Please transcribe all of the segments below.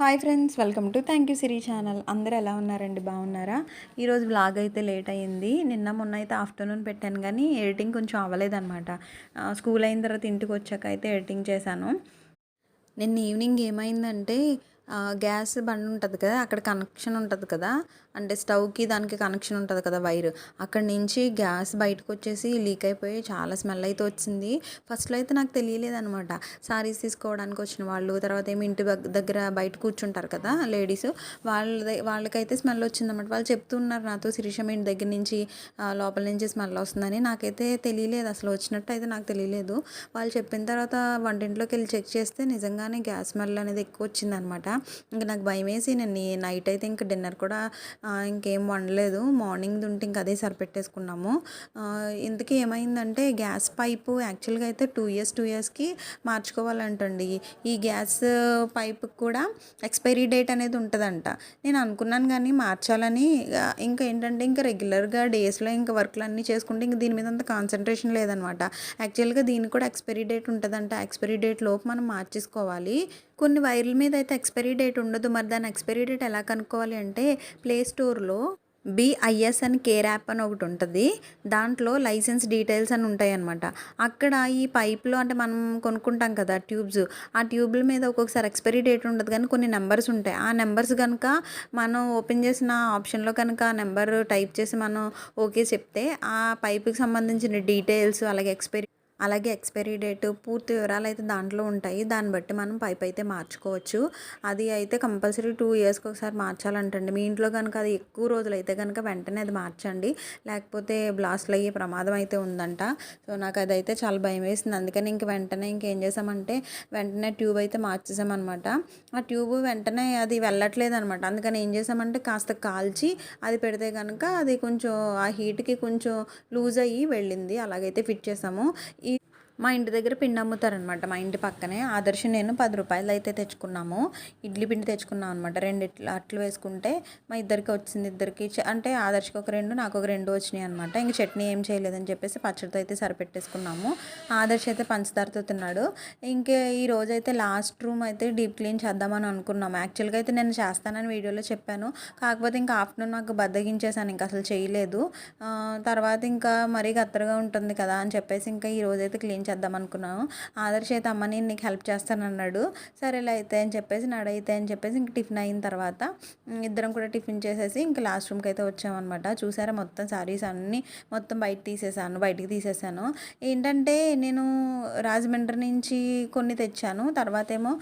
Hi friends welcome to thank you Siri channel. అందరూ ఎలా ఉన్నారండి? బాగున్నారా? ఈరోజు బ్లాగ్ అయితే లేట్ అయ్యింది. నిన్న మొన్న అయితే ఆఫ్టర్నూన్ పెట్టాను కానీ ఎడిటింగ్ కొంచెం అవ్వలేదన్నమాట. స్కూల్ అయిన తర్వాత ఇంటికి వచ్చాక అయితే ఎడిటింగ్ చేశాను. నిన్న ఈవినింగ్ ఏమైందంటే గ్యాస్ బండి ఉంటుంది కదా అక్కడ కనెక్షన్ ఉంటుంది కదా. అంటే స్టవ్కి దానికి కనెక్షన్ ఉంటుంది కదా వైర్. అక్కడ నుంచి గ్యాస్ బయటకు వచ్చేసి లీక్ అయిపోయి చాలా స్మెల్ అయితే వచ్చింది. ఫస్ట్లో అయితే నాకు తెలియలేదు అనమాట సారీస్ తీసుకోవడానికి వచ్చిన వాళ్ళు తర్వాత ఏమి ఇంటి దగ్గర బయట కూర్చుంటారు కదా లేడీస్ వాళ్ళ వాళ్ళకైతే స్మెల్ వచ్చిందన్నమాట వాళ్ళు చెప్తున్నారు నాతో శిరీష మీ ఇంటి దగ్గర నుంచి లోపల నుంచి స్మెల్ వస్తుందని. నాకైతే తెలియలేదు అసలు. వచ్చినట్టు అయితే నాకు తెలియలేదు. వాళ్ళు చెప్పిన తర్వాత వంటింట్లోకి వెళ్ళి చెక్ చేస్తే నిజంగానే గ్యాస్ స్మెల్ అనేది ఎక్కువ వచ్చిందనమాట ఇంకా నాకు భయం వేసి నేను నైట్ అయితే ఇంకా డిన్నర్ కూడా ఇంకేం వండలేదు. మార్నింగ్ ఉంటే ఇంకా అదే సరిపెట్టేసుకున్నాము. ఆ, ఇంతకీ ఏమైందంటే గ్యాస్ పైపు యాక్చువల్గా అయితే టూ ఇయర్స్ టూ ఇయర్స్కి మార్చుకోవాలంటండి. ఈ గ్యాస్ పైపు కూడా ఎక్స్పైరీ డేట్ అనేది ఉంటుందంట. నేను అనుకున్నాను కానీ మార్చాలని ఇంకా ఏంటంటే ఇంకా రెగ్యులర్గా డేస్లో ఇంకా వర్క్లు అన్నీ చేసుకుంటే ఇంకా దీని మీద అంత కాన్సన్ట్రేషన్ లేదనమాట. యాక్చువల్గా దీనికి కూడా ఎక్స్పైరీ డేట్ ఉంటుందంట. ఎక్స్పైరీ డేట్ లోపు మనం మార్చేసుకోవాలి. కొన్ని వైర్ల మీద అయితే ఎక్స్పైరీ డేట్ ఉండదు. మరి దాని ఎక్స్పైరీ డేట్ ఎలా కనుక్కోవాలి అంటే ప్లే స్టోర్లో బిఐఎస్ అని కేర్ యాప్ అని ఒకటి ఉంటుంది. దాంట్లో లైసెన్స్ డీటెయిల్స్ అని ఉంటాయి అనమాట అక్కడ ఈ పైప్లో అంటే మనం కొనుక్కుంటాం కదా ట్యూబ్స్ ఆ ట్యూబ్ల మీద ఒక్కొక్కసారి ఎక్స్పైరీ డేట్ ఉండదు కానీ కొన్ని నెంబర్స్ ఉంటాయి. ఆ నెంబర్స్ కనుక మనం ఓపెన్ చేసిన ఆప్షన్లో కనుక ఆ నెంబర్ టైప్ చేసి మనం ఓకే చెప్తే ఆ పైప్కి సంబంధించిన డీటెయిల్స్ అలాగే ఎక్స్పైరీ అలాగే ఎక్స్పైరీ డేట్ పూర్తి వివరాలు అయితే దాంట్లో ఉంటాయి. దాన్ని బట్టి మనం పైప్ అయితే మార్చుకోవచ్చు. అది అయితే కంపల్సరీ టూ ఇయర్స్కి ఒకసారి మార్చాలంటండి. మీ ఇంట్లో కనుక అది ఎక్కువ రోజులు అయితే కనుక వెంటనే అది మార్చండి. లేకపోతే బ్లాస్ట్లు అయ్యే ప్రమాదం అయితే ఉందంట. సో నాకు అదైతే చాలా భయం వేసింది. అందుకని ఇంక వెంటనే ఇంకేం చేసామంటే వెంటనే ట్యూబ్ అయితే మార్చేసామన్నమాట. ఆ ట్యూబ్ వెంటనే అది వెళ్ళట్లేదు అనమాట అందుకని ఏం చేసామంటే కాస్త కాల్చి అది పెడితే కనుక అది కొంచెం ఆ హీట్కి కొంచెం లూజ్ అయ్యి వెళ్ళింది. అలాగైతే ఫిట్ చేసాము. మా ఇంటి దగ్గర పిండి అమ్ముతారనమాట మా ఇంటి పక్కనే. ఆదర్శ నేను పది రూపాయలు అయితే తెచ్చుకున్నాము. ఇడ్లీ పిండి తెచ్చుకున్నాం అనమాట రెండు ఇట్లా అట్లు వేసుకుంటే మా ఇద్దరికి వచ్చింది ఇద్దరికి. అంటే ఆదర్శకి ఒక రెండు నాకు ఒక రెండు వచ్చినాయి అనమాట ఇంక చట్నీ ఏం చేయలేదని చెప్పేసి పచ్చడితో అయితే సరిపెట్టేసుకున్నాము. ఆదర్శ అయితే పంచదారతో తిన్నాడు. ఇంకే ఈ రోజు అయితే లాస్ట్ రూమ్ అయితే డీప్ క్లీన్ చేద్దామని అనుకున్నాము యాక్చువల్గా అయితే నేను చేస్తానని వీడియోలో చెప్పాను. కాకపోతే ఇంకా ఆఫ్టర్నూన్ నాకు బద్దగించేసాను ఇంకా అసలు చేయలేదు. తర్వాత ఇంకా మరీ గత్తరగా ఉంటుంది కదా అని చెప్పేసి ఇంకా ఈ రోజైతే క్లీన్ చేద్దాం అనుకున్నాను. ఆదర్శ అయితే అమ్మని నీకు హెల్ప్ చేస్తానన్నాడు. సరేలే అయితే అని చెప్పేసి నడైతే అని చెప్పేసి ఇంక టిఫిన్ అయిన తర్వాత ఇద్దరం కూడా టిఫిన్ చేసేసి ఇంకా లాస్ట్ రూమ్కి అయితే వచ్చామన్నమాట. చూసారా మొత్తం శారీస్ అన్నీ మొత్తం బయట తీసేసాను బయటికి తీసేసాను. ఏంటంటే నేను రాజమండ్రి నుంచి కొన్ని తెచ్చాను. తర్వాత ఏమో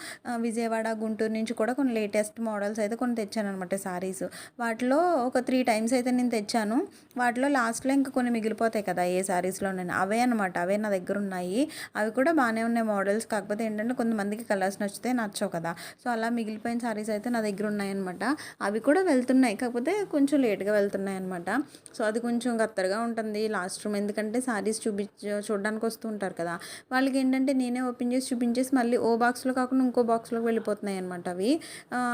విజయవాడ గుంటూరు నుంచి కూడా కొన్ని లేటెస్ట్ మోడల్స్ అయితే కొన్ని తెచ్చాను అనమాట శారీస్. వాటిలో ఒక త్రీ టైమ్స్ అయితే నేను తెచ్చాను. వాటిలో లాస్ట్లో ఇంకా కొన్ని మిగిలిపోతాయి కదా ఏ శారీస్లో నేను అవే అనమాట అవే నా దగ్గర ఉన్నాయి. అవి కూడా బాగానే ఉన్నాయి మోడల్స్. కాకపోతే ఏంటంటే కొంతమందికి కలర్స్ నచ్చితే నచ్చవు కదా. సో అలా మిగిలిపోయిన సారీస్ అయితే నా దగ్గర ఉన్నాయన్నమాట. అవి కూడా వెళ్తున్నాయి. కాకపోతే కొంచెం లేట్గా వెళ్తున్నాయి అనమాట సో అది కొంచెం గత్తరగా ఉంటుంది లాస్ట్ రూమ్ ఎందుకంటే సారీస్ చూపి చూడడానికి వస్తూ ఉంటారు కదా. వాళ్ళకి ఏంటంటే నేనే ఓపెన్ చేసి చూపించేసి మళ్ళీ ఓ బాక్స్లో కాకుండా ఇంకో బాక్స్లోకి వెళ్ళిపోతున్నాయి అనమాట అవి.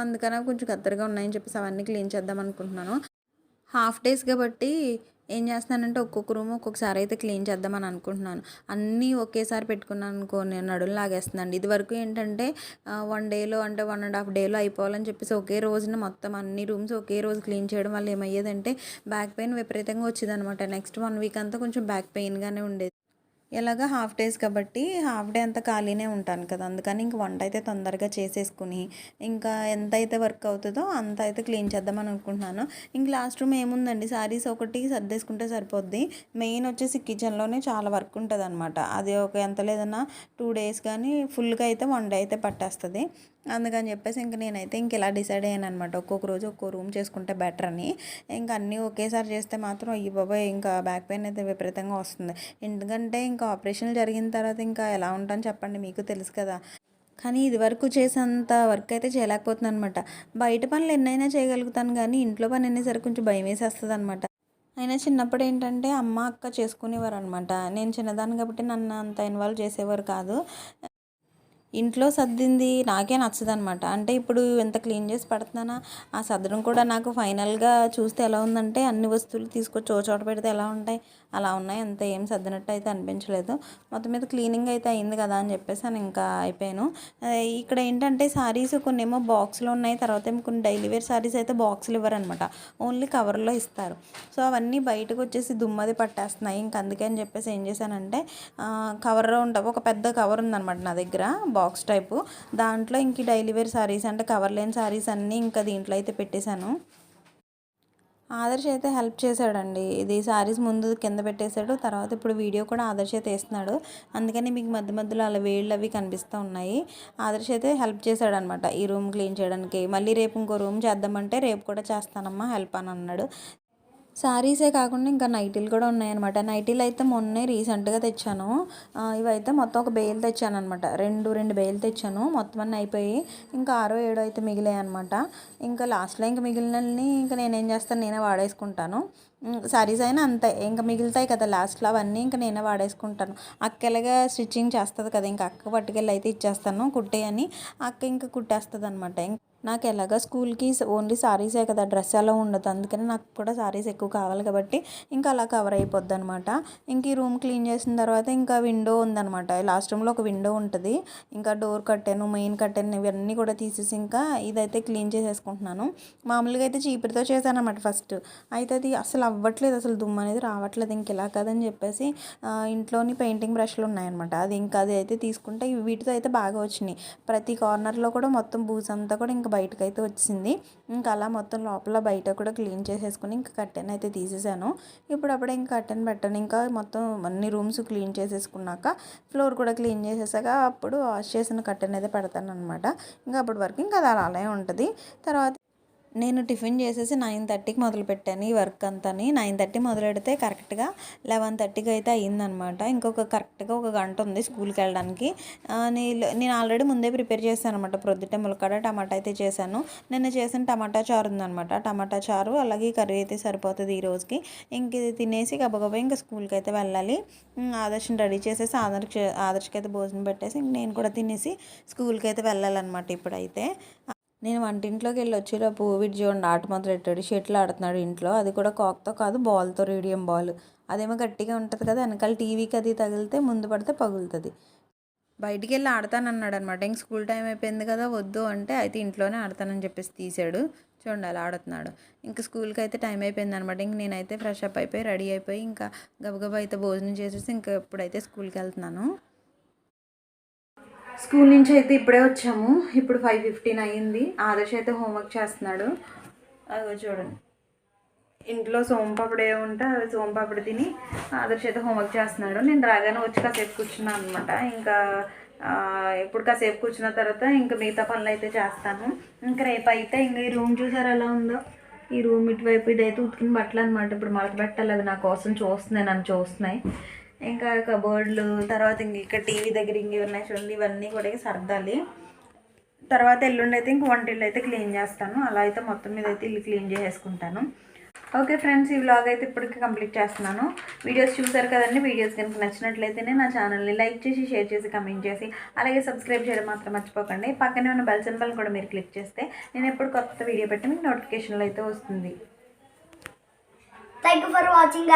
అందుకనే అందుకని కొంచెం గత్తరగా ఉన్నాయని చెప్పేసి అవన్నీ క్లీన్ చేద్దాం అనుకుంటున్నాను. హాఫ్ డేస్ కాబట్టి ఏం చేస్తున్నానంటే ఒక్కొక్క రూమ్ ఒక్కొక్కసారి అయితే క్లీన్ చేద్దామని అనుకుంటున్నాను. అన్నీ ఒకేసారి పెట్టుకున్నాను అనుకో నేను నడులు లాగేస్తున్నాను ఇది వరకు ఏంటంటే వన్ డేలో అంటే వన్ అండ్ హాఫ్ డేలో అయిపోవాలని చెప్పేసి ఒకే రోజున మొత్తం అన్ని రూమ్స్ ఒకే రోజు క్లీన్ చేయడం వల్ల ఏమయ్యేదంటే బ్యాక్ పెయిన్ విపరీతంగా వచ్చేది అనమాట నెక్స్ట్ వన్ వీక్ అంతా కొంచెం బ్యాక్ పెయిన్గానే ఉండేది. ఇలాగ హాఫ్ డేస్ కాబట్టి హాఫ్ డే అంతా ఖాళీనే ఉంటాను కదా. అందుకని ఇంక వంట అయితే తొందరగా చేసేసుకుని ఇంకా ఎంత అయితే వర్క్ అవుతుందో అంత అయితే క్లీన్ చేద్దామని అనుకుంటున్నాను. ఇంక లాస్ట్ రూమ్ ఏముందండి? సారీస్ ఒకటి సర్దేసుకుంటే సరిపోద్ది. మెయిన్ వచ్చేసి కిచెన్లోనే చాలా వర్క్ ఉంటుంది అనమాట అది ఒక ఎంత లేదన్నా టూ డేస్ కానీ ఫుల్గా అయితే వన్ డే అయితే పట్టేస్తుంది. అందుకని చెప్పేసి ఇంక నేనైతే ఇంక ఇలా డిసైడ్ అయ్యాను అనమాట ఒక్కొక్క రోజు ఒక్కో రూమ్ చేసుకుంటే బెటర్ అని. ఇంకా అన్నీ ఒకేసారి చేస్తే మాత్రం ఈ బాబాయ్ ఇంకా బ్యాక్ పెయిన్ అయితే విపరీతంగా వస్తుంది. ఎందుకంటే ఇంకా ఆపరేషన్ జరిగిన తర్వాత ఇంకా ఎలా ఉంటాను చెప్పండి మీకు తెలుసు కదా. కానీ ఇది వరకు చేసేంత వర్క్ అయితే చేయలేకపోతున్నాను అనమాట బయట పనులు ఎన్నైనా చేయగలుగుతాను కానీ ఇంట్లో పని అనేసరికి కొంచెం భయం వేసేస్తుంది అనమాట అయినా చిన్నప్పుడు ఏంటంటే అమ్మ అక్క చేసుకునేవారు అనమాట నేను చిన్నదాన్ని కాబట్టి నన్ను అంత ఇన్వాల్వ్ చేసేవారు కాదు. ఇంట్లో సర్దింది నాకే నచ్చదు అనమాట అంటే ఇప్పుడు ఎంత క్లీన్ చేసి పెడుతున్నానా? ఆ సర్దడం కూడా నాకు ఫైనల్గా చూస్తే ఎలా ఉందంటే అన్ని వస్తువులు తీసుకొచ్చి ఓ చోట పెడితే ఎలా ఉంటాయి? అలా ఉన్నాయి. అంత ఏం సర్దినట్టు అయితే అనిపించలేదు. మొత్తం మీద క్లీనింగ్ అయితే అయింది కదా అని చెప్పేసి నేను ఇంకా అయిపోయాను. ఇక్కడ ఏంటంటే శారీస్ కొన్ని ఏమో బాక్స్లో ఉన్నాయి. తర్వాత ఏమో కొన్ని డైలీ వేర్ సారీస్ అయితే బాక్స్లు ఇవ్వరనమాట ఓన్లీ కవర్లో ఇస్తారు. సో అవన్నీ బయటకు వచ్చేసి దుమ్మది పట్టేస్తున్నాయి. ఇంక అందుకే అని చెప్పేసి ఏం చేశానంటే కవర్లో ఉంటా ఒక పెద్ద కవర్ ఉందన్నమాట నా దగ్గర. బాక్స్ టైపు దాంట్లో ఇంక డైలీ వేర్ శారీస్ అంటే కవర్ లేని సారీస్ అన్నీ ఇంకా దీంట్లో అయితే పెట్టేశాను. ఆదర్శ్ అయితే హెల్ప్ చేశాడండి. ఇది సారీస్ ముందు కింద పెట్టేశాడు తర్వాత ఇప్పుడు వీడియో కూడా ఆదర్శ అయితే వేస్తున్నాడు. అందుకని మీకు మధ్య మధ్యలో అలా వేళ్ళు అవి కనిపిస్తూ ఉన్నాయి. ఆదర్శ్ అయితే హెల్ప్ చేశాడు అనమాట ఈ రూమ్ క్లీన్ చేయడానికి. మళ్ళీ రేపు ఇంకో రూమ్ చేద్దామంటే రేపు కూడా చేస్తానమ్మా హెల్ప్ అని అన్నాడు. శారీసే కాకుండా ఇంకా నైటీలు కూడా ఉన్నాయన్నమాట. నైటీలు అయితే మొన్నే రీసెంట్గా తెచ్చాను. ఇవైతే మొత్తం ఒక బేల్ తెచ్చాను అనమాట రెండు రెండు బేలు తెచ్చాను. మొత్తం అన్నీ అయిపోయి ఇంకా ఆరో ఏడో అయితే మిగిలాయి అనమాట ఇంకా లాస్ట్లో ఇంకా మిగిలినని ఇంకా నేనేం చేస్తాను నేనే వాడేసుకుంటాను. సారీస్ అయినా అంతే. ఇంకా మిగులుతాయి కదా లాస్ట్లో అవన్నీ ఇంకా నేనే వాడేసుకుంటాను. అక్కలాగా స్టిచ్చింగ్ చేస్తుంది కదా ఇంకా అక్క పట్టుకెళ్ళి అయితే ఇచ్చేస్తాను కుట్టేయని అక్క ఇంకా కుట్టేస్తుంది అనమాట నాకు ఎలాగ స్కూల్కి ఓన్లీ సారీసే కదా డ్రెస్ ఎలా ఉండదు. అందుకని నాకు కూడా సారీస్ ఎక్కువ కావాలి కాబట్టి ఇంకా అలా కవర్ అయిపోద్ది అనమాట ఇంక ఈ రూమ్ క్లీన్ చేసిన తర్వాత ఇంకా విండో ఉందనమాట లాస్ట్ రూమ్లో ఒక విండో ఉంటుంది. ఇంకా డోర్ కట్టాను మెయిన్ కట్టాను ఇవన్నీ కూడా తీసేసి ఇంకా ఇదైతే క్లీన్ చేసేసుకుంటున్నాను. మామూలుగా అయితే చీపురుతో చేశానమాట అనమాట ఫస్ట్. అయితే అది అసలు అవ్వట్లేదు అసలు దుమ్ము అనేది రావట్లేదు ఇంక ఇలా కదని చెప్పేసి ఇంట్లోని పెయింటింగ్ బ్రష్లు ఉన్నాయన్నమాట. అది ఇంకా అది అయితే తీసుకుంటే వీటితో అయితే బాగా వచ్చినాయి. ప్రతి కార్నర్లో కూడా మొత్తం బూజంతా అంతా కూడా ఇంకా బయటకు అయితే వచ్చింది. ఇంకా అలా మొత్తం లోపల బయట కూడా క్లీన్ చేసేసుకుని ఇంకా కట్టెన్ అయితే తీసేసాను. ఇప్పుడు అప్పుడే ఇంకా కట్టెన్ పెట్టాను. ఇంకా మొత్తం అన్ని రూమ్స్ క్లీన్ చేసేసుకున్నాక ఫ్లోర్ కూడా క్లీన్ చేసేసాక అప్పుడు వాష్ చేసిన కట్టెన్ అయితే పెడతాను అనమాట ఇంకా అప్పటి వరకు ఇంకా అది అలానే ఉంటుంది. తర్వాత నేను టిఫిన్ చేసేసి నైన్ థర్టీకి మొదలు పెట్టాను ఈ వర్క్ అంతాని. నైన్ థర్టీ మొదలు పెడితే కరెక్ట్గా లెవెన్ థర్టీకి అయితే అయ్యిందనమాట ఇంకొక కరెక్ట్గా ఒక గంట ఉంది స్కూల్కి వెళ్ళడానికి. నేను నేను ఆల్రెడీ ముందే ప్రిపేర్ చేశాను అనమాట ప్రొద్దుటే ములక్కడ టమాటా అయితే చేశాను. నిన్న చేసిన టమాటా చారు ఉందనమాట టమాటా చారు అలాగే కర్రీ అయితే సరిపోతుంది ఈ రోజుకి. ఇంక ఇది తినేసి గబగబా ఇంకా స్కూల్కి అయితే వెళ్ళాలి. ఆదర్శని ఆదర్శం రెడీ చేసేసి ఆదర్శ ఆదర్శకి అయితే భోజనం పెట్టేసి ఇంక నేను కూడా తినేసి స్కూల్కి అయితే వెళ్ళాలన్నమాట ఇప్పుడైతే. నేను వంటింట్లోకి వెళ్ళి వచ్చేలోపు వీటి చూడండి ఆట మొదలెట్టాడు షటిల్ ఆడుతున్నాడు ఇంట్లో. అది కూడా కాక్తో కాదు బాల్తో రేడియం బాల్. అదేమో గట్టిగా ఉంటుంది కదా వెనకాల టీవీకి అది తగిలితే ముందు పడితే పగులుతుంది. బయటికి వెళ్ళి ఆడతానన్నాడు అనమాట ఇంక స్కూల్ టైం అయిపోయింది కదా వద్దు అంటే అయితే ఇంట్లోనే ఆడతానని చెప్పేసి తీసాడు. చూడండి అలా ఆడుతున్నాడు. ఇంకా స్కూల్కి అయితే టైం అయిపోయింది అనమాట ఇంక నేనైతే ఫ్రెష్ అప్ అయిపోయి రెడీ అయిపోయి ఇంకా గబగబా అయితే భోజనం చేసేసి ఇంకా ఎప్పుడైతే స్కూల్కి వెళ్తున్నాను. స్కూల్ నుంచి అయితే ఇప్పుడే వచ్చాము. ఇప్పుడు ఫైవ్ ఫిఫ్టీన్ అయ్యింది. ఆదర్శ్ అయితే హోంవర్క్ చేస్తున్నాడు. అదో చూడండి. ఇంట్లో సోంపాపిడి ఉంటే అది సోంపాపిడి తిని ఆదర్శ్ అయితే హోంవర్క్ చేస్తున్నాడు. నేను రాగానే వచ్చి కాసేపు కూర్చున్నాను అనమాట ఇంకా ఇప్పుడు కాసేపు కూర్చున్న తర్వాత ఇంకా మిగతా పనులు అయితే చేస్తాను. ఇంకా రేపు అయితే ఇంకా ఈ రూమ్ చూసారు ఎలా ఉందో? ఈ రూమ్ ఇటువైపు ఇదైతే ఉతికిన బట్టలు అనమాట ఇప్పుడు మడత పెట్టాలి. అవి నా కోసం చూస్తున్నాయి నన్ను చూస్తున్నాయి. ఇంకా కబోర్డ్లు తర్వాత ఇంక ఇక్కడ టీవీ దగ్గర ఇంక ఉన్నాయి చూడండి ఇవన్నీ కూడా సర్దాలి. తర్వాత ఎల్లుండి అయితే ఇంక వంటిల్లు అయితే క్లీన్ చేస్తాను. అలా అయితే మొత్తం మీద అయితే ఇల్లు క్లీన్ చేసేసుకుంటాను. ఓకే ఫ్రెండ్స్ ఈ వ్లాగ్ అయితే ఇప్పటికి కంప్లీట్ చేస్తున్నాను. వీడియోస్ చూసారు కదండి వీడియోస్ కనుక నచ్చినట్లయితేనే నా ఛానల్ని లైక్ చేసి షేర్ చేసి కమెంట్ చేసి అలాగే సబ్స్క్రైబ్ చేయడం మాత్రం మర్చిపోకండి. పక్కనే ఉన్న బెల్ సింబల్ కూడా మీరు క్లిక్ చేస్తే నేను ఎప్పుడు కొత్త వీడియో పెట్టి మీకు నోటిఫికేషన్లు అయితే వస్తుంది. Thank you for watching.